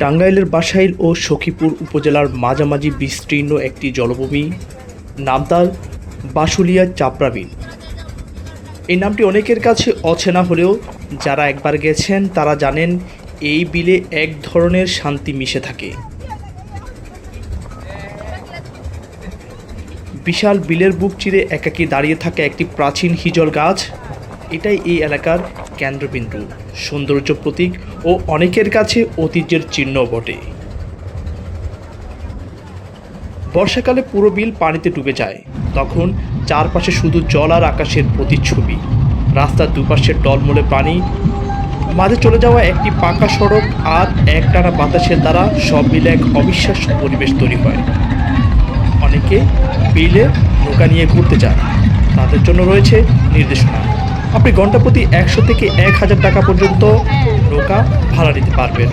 টাঙ্গাইলের বাসাইল ও সখীপুর উপজেলার মাঝামাঝি বিস্তীর্ণ একটি জলভূমি নাম তার বাসুলিয়া চাপড়া বিল এই নামটি অনেকের কাছে অচেনা হলেও যারা একবার গেছেন, তারা জানেন এই বিলে এক ধরনের শান্তি মিশে থাকে। বিশাল বিলের বুক চিরে একাকী দাঁড়িয়ে থাকা একটি প্রাচীন হিজল গাছ এটাই এই এলাকার কেন্দ্রবিন্দু। সৌন্দর্য প্রতীক ও অনেকের কাছে ঐতিহ্যের চিহ্ন বটে। বর্ষাকালে পুরো বিল পানিতে ডুবে যায়। তখন চারপাশে শুধু জল আর আকাশের প্রতিচ্ছবি। রাস্তার দুপাশের টলমলে পানি। মাঝে চলে যাওয়া একটি পাকা সড়ক আর একটানা বাতাসের দ্বারা সব মিলে এক অবিশ্বাস্য পরিবেশ তৈরি হয়। অনেকে বিলে নৌকা নিয়ে ঘুরতে যান তাদের জন্য রয়েছে নির্দেশনা। আপনি ঘণ্টা প্রতি একশো থেকে এক হাজার টাকা পর্যন্ত নৌকা ভাড়া নিতে পারবেন।